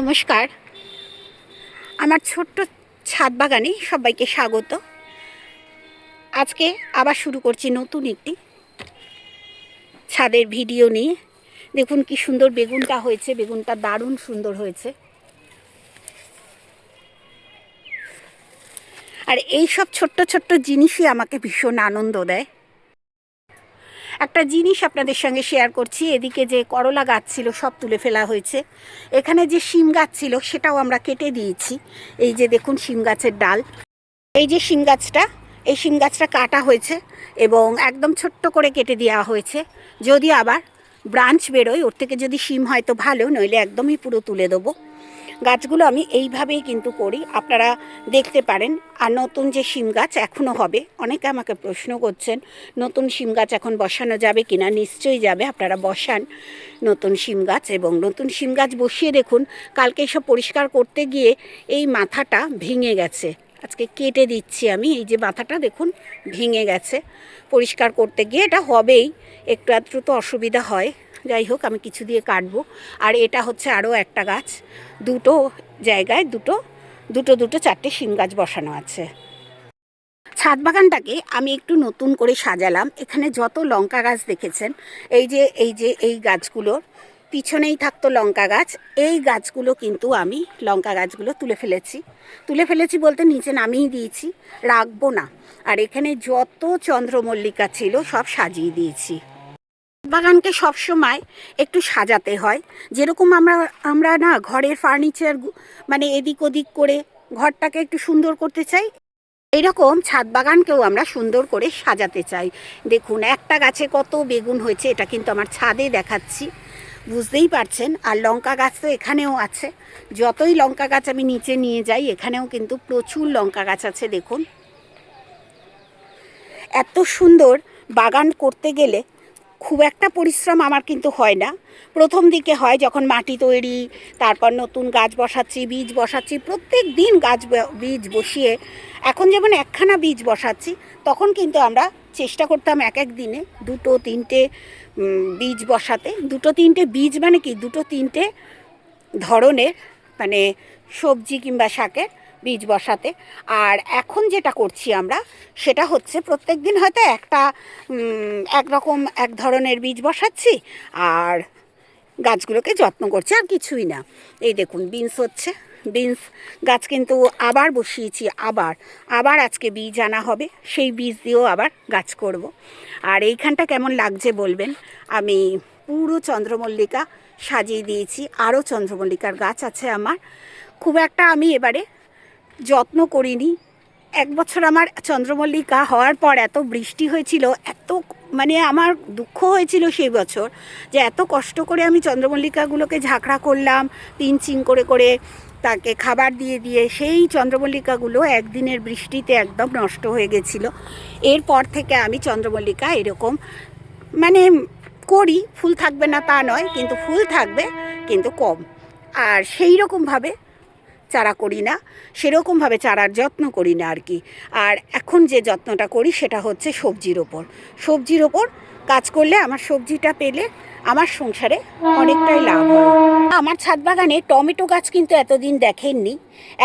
নমস্কার। আমার ছোট্ট ছাদ বাগানে সবাইকে স্বাগত। আজকে আবার শুরু করছি নতুন একটি ছাদের ভিডিও নিয়ে। দেখুন কি সুন্দর বেগুনটা হয়েছে, বেগুনটা দারুণ সুন্দর হয়েছে। আর এই সব ছোট্ট ছোট্ট জিনিসই আমাকে ভীষণ আনন্দ দেয়। একটা জিনিস আপনাদের সঙ্গে শেয়ার করছি। এদিকে যে করলা গাছ ছিল, সব তুলে ফেলা হয়েছে। এখানে যে শিম গাছ ছিল, সেটাও আমরা কেটে দিয়েছি। এই যে দেখুন, শিম গাছের ডাল। এই যে শিম গাছটা, এই শিম গাছটা কাটা হয়েছে এবং একদম ছোট্ট করে কেটে দেওয়া হয়েছে। যদি আবার ব্রাঞ্চ বেরোয়, ওর থেকে যদি শিম হয় তো ভালো, নইলে একদমই পুরো তুলে দেবো। গাছগুলো আমি এইভাবেই কিন্তু করি। আপনারা দেখতে পারেন, আর নতুন যে শিম গাছ এখনও হবে, অনেকে আমাকে প্রশ্ন করছেন, নতুন শিম গাছ এখন বসানো যাবে কি না নিশ্চয়ই যাবে, আপনারা বসান নতুন শিম গাছ এবং নতুন শিম গাছ বসিয়ে দেখুন, কালকে এসব পরিষ্কার করতে গিয়ে এই মাথাটা ভেঙে গেছে। আজকে কেটে দিচ্ছি আমি, এই যে মাথাটা দেখুন, ভেঙে গেছে। পরিষ্কার করতে গিয়ে এটা হবেই, একটু আধটু তো অসুবিধা হয়। যাই হোক, আমি কিছু দিয়ে কাটবো। আর এটা হচ্ছে আরও একটা গাছ। দুটো জায়গায় দুটো দুটো দুটো, চারটে শিম গাছ বসানো আছে। ছাদ বাগানটাকে আমি একটু নতুন করে সাজালাম। এখানে যত লঙ্কা গাছ দেখেছেন, এই যে এই যে, এই গাছগুলোর পিছনেই থাকতো লঙ্কা গাছ। এই গাছগুলো কিন্তু আমি লঙ্কা গাছগুলো তুলে ফেলেছি। তুলে ফেলেছি বলতে নিচে নামিয়ে দিয়েছি, রাখব না। আর এখানে যত চন্দ্রমল্লিকা ছিল সব সাজিয়ে দিয়েছি। বাগানকে সবসময় একটু সাজাতে হয়। যেরকম আমরা আমরা না ঘরের ফার্নিচার মানে এদিক ওদিক করে ঘরটাকে একটু সুন্দর করতে চাই এইরকম ছাদ বাগানকেও আমরা সুন্দর করে সাজাতে চাই। দেখুন, একটা গাছে কত বেগুন হয়েছে, এটা কিন্তু আমার ছাদে দেখাচ্ছি। বুঝতেই পারছেন, আর লঙ্কা গাছ তো এখানেও আছে। যতই লঙ্কা গাছ আমি নিচে নিয়ে যাই, এখানেও কিন্তু প্রচুর লঙ্কা গাছ আছে, দেখুন। এত সুন্দর বাগান করতে গেলে খুব একটা পরিশ্রম আমার কিন্তু হয় না। প্রথম দিকে হয় যখন মাটি তৈরি, তারপর নতুন গাছ বসাচ্ছি, বীজ বসাচ্ছি, প্রত্যেক দিন গাছ বীজ বসিয়ে, এখন যেমন একখানা বীজ বসাচ্ছি, তখন কিন্তু আমরা চেষ্টা করতাম এক এক দিনে দুটো, তিনটে বীজ বসাতে। দুটো, তিনটে বীজ মানে কি? দুটো, তিনটে ধরনের মানে সবজি কিংবা শাকের বীজ বসাতে। আর এখন যেটা করছি আমরা, সেটা হচ্ছে প্রত্যেক দিন হয়তো একটা একরকম এক ধরনের বীজ বসাচ্ছি, আর গাছগুলোকে যত্ন করছি, আর কিছুই না। এই দেখুন, বিনস হচ্ছে। বিনস গাছ কিন্তু আবার বসিয়েছি, আবার আবার আজকে বীজ আনা হবে, সেই বীজ দিয়েও আবার গাছ করব। আর এইখানটা কেমন লাগছে বলবেন? আমি পুরো চন্দ্রমল্লিকা সাজিয়ে দিয়েছি, আরও চন্দ্রমল্লিকার গাছ আছে আমার। খুব একটা আমি এবারে যত্ন করিনি। এক বছর আমার চন্দ্রমল্লিকা হওয়ার পর এত বৃষ্টি হয়েছিল, এত মানে আমার দুঃখ হয়েছিল সেই বছর যে এত কষ্ট করে আমি চন্দ্রমল্লিকাগুলোকে ঝাঁকড়া করলাম, তিন চিং করে করে তাকে খাবার দিয়ে দিয়ে সেই চন্দ্রমল্লিকাগুলো একদিনের বৃষ্টিতে একদম নষ্ট হয়ে গেছিল। এরপর থেকে আমি চন্দ্রমল্লিকা এরকম মানে করি, ফুল থাকবে না তা নয়, কিন্তু ফুল থাকবে, কিন্তু কম। আর সেই রকমভাবে চারা করি না, সেরকমভাবে চারার যত্ন করি না আর কি। আর এখন যে যত্নটা করি সেটা হচ্ছে সবজির ওপর। সবজির ওপর কাজ করলে আমার সবজিটা পেলে আমার সংসারে অনেকটাই লাভ হয়। আমার ছাদ বাগানে টমেটো গাছ কিন্তু এতদিন দেখেননি।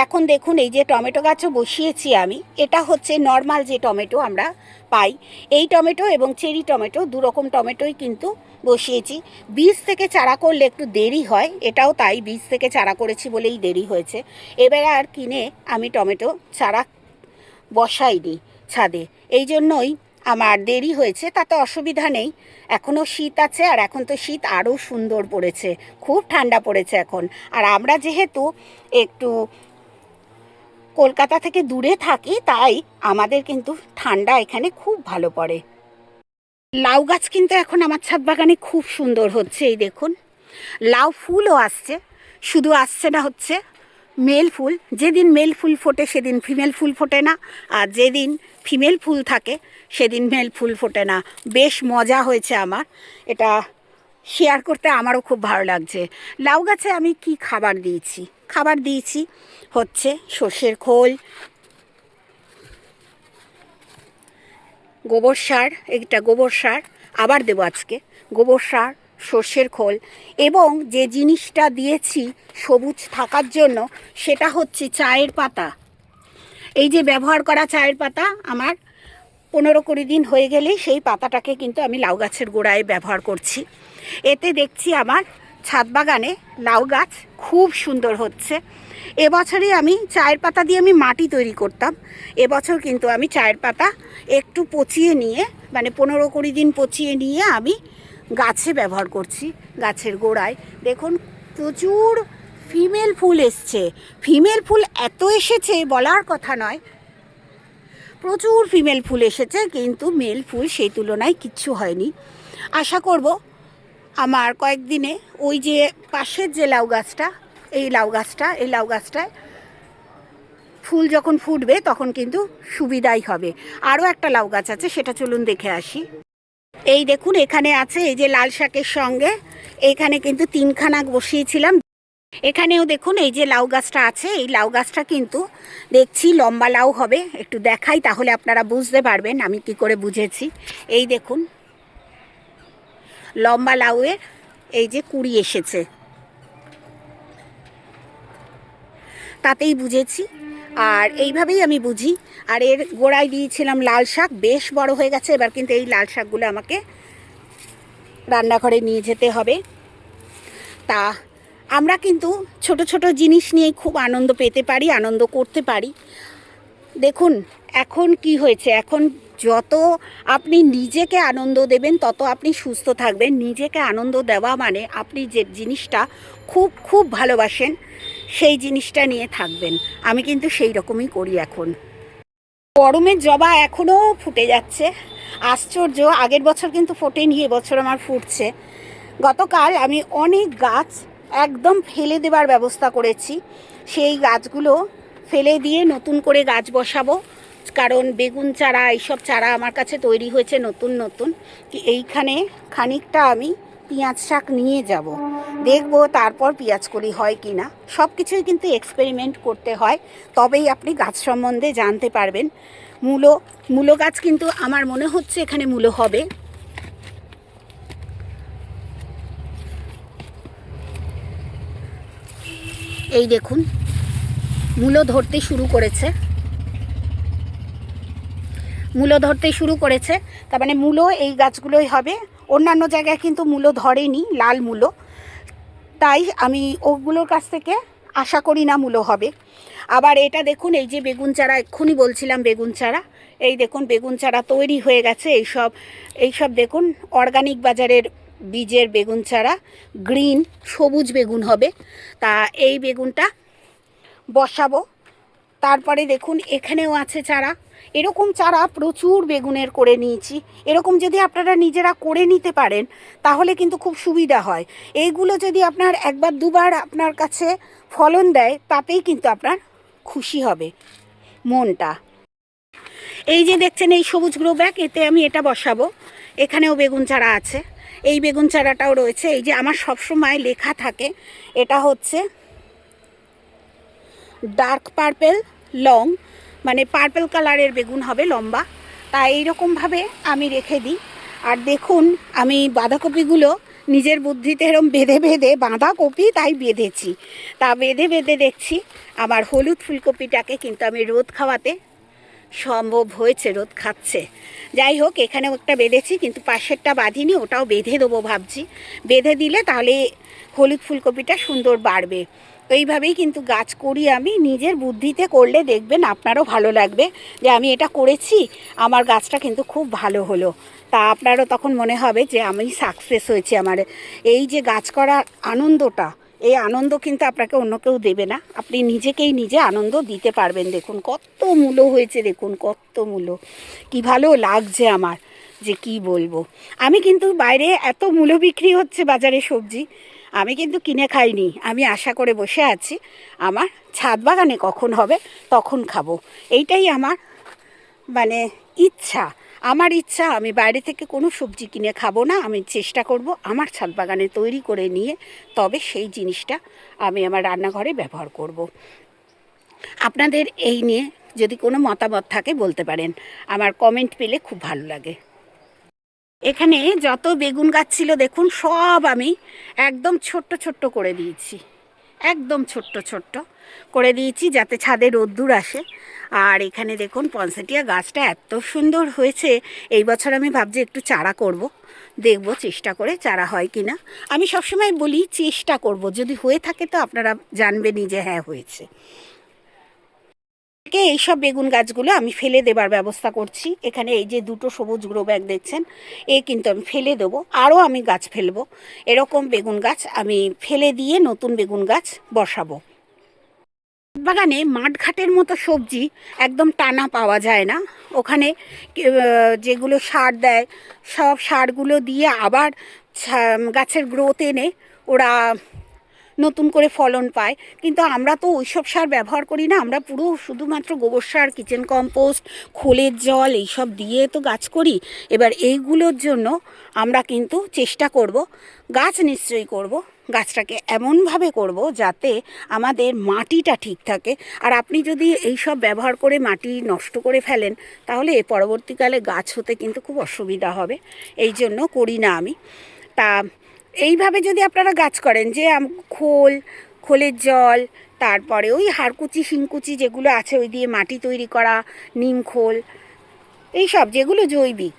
এখন দেখুন, এই যে টমেটো গাছও বসিয়েছি আমি, এটা হচ্ছে নর্মাল যে টমেটো আমরা পাই। এই টমেটো এবং চেরি টমেটো দু রকম টমেটোই কিন্তু বসিয়েছি। বীজ থেকে চারা করলে একটু দেরি হয়, এটাও তাই বীজ থেকে চারা করেছি বলেই দেরি হয়েছে। এবারে আর কিনে আমি টমেটো চারা বসাইনি ছাদে। এই জন্যই আমার দেরি হয়েছে, তাতে অসুবিধা নেই। এখনও শীত আছে আর এখন তো শীত আরও সুন্দর পড়েছে, খুব ঠান্ডা পড়েছে এখন। আর আমরা যেহেতু একটু কলকাতা থেকে দূরে থাকি, তাই আমাদের কিন্তু ঠান্ডা এখানে খুব ভালো পড়ে। লাউ গাছ কিন্তু এখন আমার ছাদ বাগানে খুব সুন্দর হচ্ছে, এই দেখুন। লাউ ফুলও আসছে, শুধু আসছে না হচ্ছে। মেল ফুল, যেদিন মেল ফুল ফোটে সেদিন ফিমেল ফুল ফোটে না, আর যেদিন ফিমেল ফুল থাকে সেদিন মেল ফুল ফোটে না। বেশ মজা হয়েছে আমার। এটা শেয়ার করতে আমারও খুব ভালো লাগছে। লাউ গাছে আমি কি খাবার দিয়েছি? খাবার দিয়েছি হচ্ছে সর্ষের খোল, গোবর সার এটা গোবর সার, আবার দেবো আজকে। গোবর সার সর্ষের খোল এবং যে জিনিসটা দিয়েছি সবুজ থাকার জন্য সেটা হচ্ছে চায়ের পাতা। এই যে ব্যবহার করা চায়ের পাতা আমার পনেরো কুড়ি দিন হয়ে গেলেই সেই পাতাটাকে কিন্তু আমি লাউ গাছের গোড়ায় ব্যবহার করছি। এতে দেখছি আমার ছাদ বাগানে লাউ গাছ খুব সুন্দর হচ্ছে। এবছরই আমি চায়ের পাতা দিয়ে আমি মাটি তৈরি করতাম। এবছর কিন্তু আমি চায়ের পাতা একটু পচিয়ে নিয়ে মানে পনেরো কুড়ি দিন পচিয়ে নিয়ে আমি গাছে ব্যবহার করছি, গাছের গোড়ায়। দেখুন, প্রচুর ফিমেল ফুল এসছে। ফিমেল ফুল এত এসেছে বলার কথা নয়। প্রচুর ফিমেল ফুল এসেছে, কিন্তু মেল ফুল সেই তুলনায় কিচ্ছু হয়নি। আশা করব আমার কয়েকদিনে ওই যে পাশের যে লাউ গাছটা, এই লাউ গাছটা, এই লাউ গাছটায় ফুল যখন ফুটবে তখন কিন্তু সুবিধাই হবে। আরও একটা লাউ গাছ আছে, সেটা চলুন দেখে আসি। এই দেখুন, এখানে আছে এই যে লাল শাকের সঙ্গে। এখানে কিন্তু তিনখানা বসিয়েছিলাম। এখানেও দেখুন, এই যে লাউ গাছটা আছে, এই লাউ গাছটা কিন্তু দেখছি লম্বা লাউ হবে। একটু দেখাই তাহলে আপনারা বুঝতে পারবেন আমি কি করে বুঝেছি। এই দেখুন, লম্বা লাউয়ের এই যে কুড়ি এসেছে। তাতেই বুঝেছি। আর এইভাবেই আমি বুঝি। আর এর গোড়ায় দিয়েছিলাম লাল শাক, বেশ বড় হয়ে গেছে, এবার কিন্তু এই লাল শাকগুলো আমাকে রান্নাঘরে নিয়ে যেতে হবে। তা আমরা কিন্তু ছোট ছোট জিনিস নিয়ে খুব আনন্দ পেতে পারি, আনন্দ করতে পারি। দেখুন, এখন কি হয়েছে? এখন যত আপনি নিজেকে আনন্দ দেবেন, তত আপনি সুস্থ থাকবেন। নিজেকে আনন্দ দেওয়া মানে আপনি যে জিনিসটা খুব খুব ভালোবাসেন সেই জিনিসটা নিয়ে থাকবেন। আমি কিন্তু সেই রকমই করি এখন। গরমের জবা এখনও ফুটে যাচ্ছে। আশ্চর্য, আগের বছর কিন্তু ফোটেনি, এবছর আমার ফুটছে। গতকাল আমি অনেক গাছ একদম ফেলে দেবার ব্যবস্থা করেছি। সেই গাছগুলো ফেলে দিয়ে নতুন করে গাছ বসাবো। কারণ বেগুন চারা, এইসব চারা আমার কাছে তৈরি হয়েছে নতুন নতুন। এইখানে খানিকটা আমি পেঁয়াজ শাক নিয়ে যাব। দেখব তারপর পেঁয়াজ কলি হয় কি না। সব কিছুই কিন্তু এক্সপেরিমেন্ট করতে হয়। তবেই আপনি গাছ সম্বন্ধে জানতে পারবেন। মূলো মূলো গাছ কিন্তু আমার মনে হচ্ছে এখানে মূলো হবে। এই দেখুন, মূলো ধরতে শুরু করেছে। মূলো ধরতে শুরু করেছে। তার মানে মূলো এই গাছগুলোই হবে। অন্যান্য জায়গায় কিন্তু মূলো ধরেনি, লাল মূলো। তাই আমি ওগুলোর কাছ থেকে আশা করি না মূলো হবে। আবার এটা দেখুন, এই যে বেগুন চারা, এক্ষুনি বলছিলাম বেগুন চারা। এই দেখুন, বেগুন চারা তৈরি হয়ে গেছে। এইসব এইসব দেখুন অর্গানিক বাজারের বীজের বেগুন চারা গ্রিন সবুজ বেগুন হবে। তা এই বেগুনটা বসাবো। তারপরে দেখুন, এখানেও আছে চারা। এরকম চারা প্রচুর বেগুনের করে নিয়েছি। এরকম যদি আপনারা নিজেরা করে নিতে পারেন, তাহলে কিন্তু খুব সুবিধা হয়। এইগুলো যদি আপনার একবার, দুবার আপনার কাছে ফলন দেয়, তাতেই কিন্তু আপনার খুশি হবে মনটা। এই যে দেখছেন, এই সবুজ গ্রো ব্যাগ এতে আমি এটা বসাবো। এখানেও বেগুন চারা আছে। এই বেগুন চারাটাও রয়েছে। এই যে আমার সবসময় লেখা থাকে, এটা হচ্ছে ডার্ক পার্পেল লং মানে পার্পল কালারের বেগুন হবে লম্বা। তা এইরকমভাবে আমি রেখে দিই। আর দেখুন, আমি বাঁধাকপিগুলো নিজের বুদ্ধিতে এরম বেঁধে বেঁধে বাঁধাকপি তাই বেঁধেছি। তা বেঁধে বেঁধে দেখছি, আমার হলুদ ফুলকপিটাকে কিন্তু আমি রোদ খাওয়াতে সম্ভব হয়েছে, রোদ খাচ্ছে। যাই হোক, এখানেও একটা বেঁধেছি, কিন্তু পাশেরটা বাঁধিনি, ওটাও বেঁধে দেবো ভাবছি। বেঁধে দিলে তাহলে হলুদ ফুলকপিটা সুন্দর বাড়বে। এইভাবেই কিন্তু গাছ করি আমি। নিজের বুদ্ধিতে করলে দেখবেন আপনারও ভালো লাগবে যে আমি এটা করেছি, আমার গাছটা কিন্তু খুব ভালো হলো। তা আপনারও তখন মনে হবে যে আমি সাকসেস হয়েছি আমার। এই যে গাছ করার আনন্দটা, এই আনন্দ কিন্তু আপনাকে অন্য কেউ দেবে না। আপনি নিজেকেই নিজে আনন্দ দিতে পারবেন। দেখুন কত মূল্য হয়েছে, দেখুন কত মূল্য। কি ভালো লাগছে আমার যে কি বলব। আমি কিন্তু বাইরে এত মূল্য বিক্রি হচ্ছে বাজারে সবজি। আমি কিন্তু কিনে খাইনি, আমি আশা করে বসে আছি, আমার ছাদ বাগানে কখন হবে তখন খাব এইটাই আমার মানে ইচ্ছা, আমার ইচ্ছা, আমি বাইরে থেকে কোনো সবজি কিনে খাব না, আমি চেষ্টা করব আমার ছাদ বাগানে তৈরি করে নিয়ে, তবে সেই জিনিসটা আমি আমার রান্নাঘরে ব্যবহার করব। আপনাদের এই নিয়ে যদি কোনো মতামত থাকে বলতে পারেন, আমার কমেন্ট পেলে খুব ভালো লাগে এখানে যত বেগুন গাছ ছিল, দেখুন, সব আমি একদম ছোট্ট ছোট্ট করে দিয়েছি। একদম ছোট্ট ছোট্ট করে দিয়েছি যাতে ছাদে রোদ্দুর আসে। আর এখানে দেখুন, পনসেটিয়া গাছটা এত সুন্দর হয়েছে। এই বছর আমি ভাবছি একটু চারা করব। দেখব চেষ্টা করে চারা হয় কি না আমি সবসময় বলি, চেষ্টা করব। যদি হয়ে থাকে তো আপনারা জানবেনই যে হ্যাঁ হয়েছে। থেকে এইসব বেগুন গাছগুলো আমি ফেলে দেবার ব্যবস্থা করছি। এখানে এই যে দুটো সবুজ গ্রো ব্যাগ দেখছেন, এ কিন্তু আমি ফেলে দেবো। আরও আমি গাছ ফেলব। এরকম বেগুন গাছ আমি ফেলে দিয়ে নতুন বেগুন গাছ বসাবো। বাগানে মাঠঘাটের মতো সবজি একদম টানা পাওয়া যায় না। ওখানে যেগুলো সার দেয়, সব সারগুলো দিয়ে আবার গাছের গ্রোথ এনে ওরা নতুন করে ফলন পায়। কিন্তু আমরা তো ওইসব সার ব্যবহার করি না। আমরা পুরো শুধুমাত্র গোবর সার, কিচেন কম্পোস্ট, খোলের জল এইসব দিয়ে তো গাছ করি। এবার এইগুলোর জন্য আমরা কিন্তু চেষ্টা করব, গাছ নিশ্চয়ই করব, গাছটাকে এমনভাবে করব যাতে আমাদের মাটিটা ঠিক থাকে। আর আপনি যদি এই সব ব্যবহার করে মাটি নষ্ট করে ফেলেন, তাহলে পরবর্তীকালে গাছ হতে কিন্তু খুব অসুবিধা হবে। এই জন্য করি না আমি। তা এইভাবে যদি আপনারা গাছ করেন, যে খোল, খোলের জল, তারপরে ওই হাড়কুচি, শিংকুচি যেগুলো আছে, ওই দিয়ে মাটি তৈরি করা, নিম খোল, এইসব যেগুলো জৈবিক,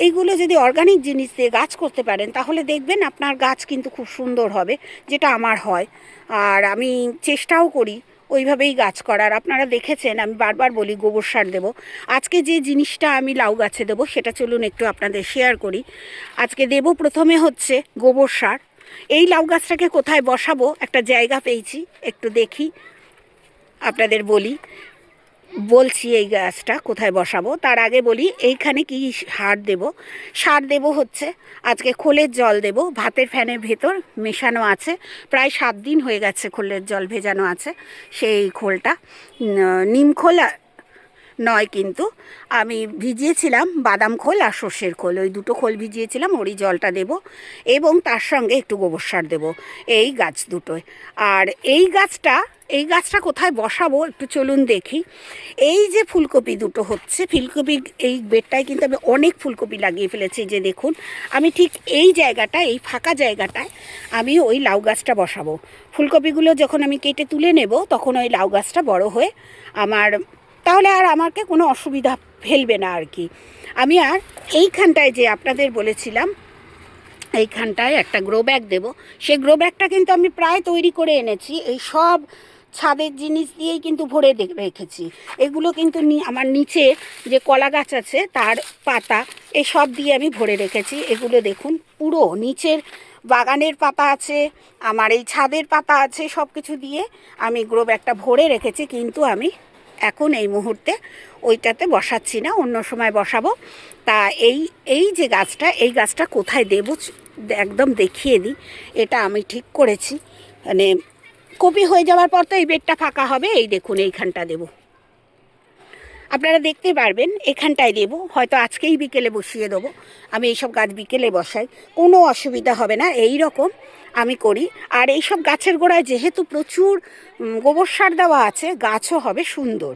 এইগুলো যদি অর্গানিক জিনিস দিয়ে গাছ করতে পারেন, তাহলে দেখবেন আপনার গাছ কিন্তু খুব সুন্দর হবে, যেটা আমার হয়। আর আমি চেষ্টাও করি ওইভাবেই গাছ করার। আপনারা দেখেছেন, আমি বারবার বলি গোবর সার দেবো। আজকে যে জিনিসটা আমি লাউ গাছে দেবো, সেটা চলুন একটু আপনাদের শেয়ার করি। আজকে দেব প্রথমে হচ্ছে গোবর সার। এই লাউ গাছটাকে কোথায় বসাবো? একটা জায়গা পেয়েছি, একটু দেখি, আপনাদের বলি। বলছি এই গাছটা কোথায় বসাবো? তার আগে বলি, এইখানে কি সার দেব? সার দেব হচ্ছে, আজকে খোলের জল দেব। ভাতের ফ্যানের ভেতর মেশানো আছে। প্রায় সাত দিন হয়ে গেছে খোলের জল ভেজানো আছে, সেই খোলটা। নিম খোল নয় কিন্তু। আমি ভিজিয়েছিলাম বাদাম খোল আর সর্ষের খোল। ওই দুটো খোল ভিজিয়েছিলাম, ওরই জলটা দেব এবং তার সঙ্গে একটু গোবর সার দেবো, এই গাছ দুটোয়। আর এই গাছটা এই গাছটা কোথায় বসাবো একটু চলুন দেখি। এই যে ফুলকপি দুটো হচ্ছে, ফুলকপি এই বেডটায় কিন্তু আমি অনেক ফুলকপি লাগিয়ে ফেলেছি যে দেখুন। আমি ঠিক এই জায়গাটা এই ফাঁকা জায়গাটায় আমি ওই লাউ গাছটা বসাবো। ফুলকপিগুলো যখন আমি কেটে তুলে নেব, তখন ওই লাউ গাছটা বড় হয়ে আমার, তাহলে আর আমাকে কোনো অসুবিধা ফেলবে না আর কি। আমি আর এইখানটায় যে আপনাদের বলেছিলাম, এইখানটায় একটা গ্রো ব্যাগ দেবো। সেই গ্রো ব্যাগটা কিন্তু আমি প্রায় তৈরি করে এনেছি। এই সব ছাদের জিনিস দিয়েই কিন্তু ভরে রেখেছি। এগুলো কিন্তু আমার নিচে যে কলা গাছ আছে, তার পাতা এই সব দিয়ে আমি ভরে রেখেছি। এগুলো দেখুন, পুরো নিচের বাগানের পাতা আছে, আমার এই ছাদের পাতা আছে, সব কিছু দিয়ে আমি গ্রো ব্যাগটা ভরে রেখেছি, কিন্তু আমি এখন এই মুহূর্তে ওইটাতে বসাচ্ছি না, অন্য সময় বসাবো। তা এই এই যে গাছটা, এই গাছটা কোথায় দেবো, একদম দেখিয়ে দিই। এটা আমি ঠিক করেছি। মানে কপি হয়ে যাওয়ার পর তো এই বেডটা ফাঁকা হবে, এই দেখুন এইখানটা দেব। আপনারা দেখতে পারবেন, এখানটায় দেব, হয়তো আজকেই বিকেলে বসিয়ে দেবো। আমি এইসব গাছ বিকেলে বসাই, কোনো অসুবিধা হবে না, এই রকম আমি করি। আর এইসব গাছের গোড়ায় যেহেতু প্রচুর গোবর সার দেওয়া আছে, গাছও হবে সুন্দর।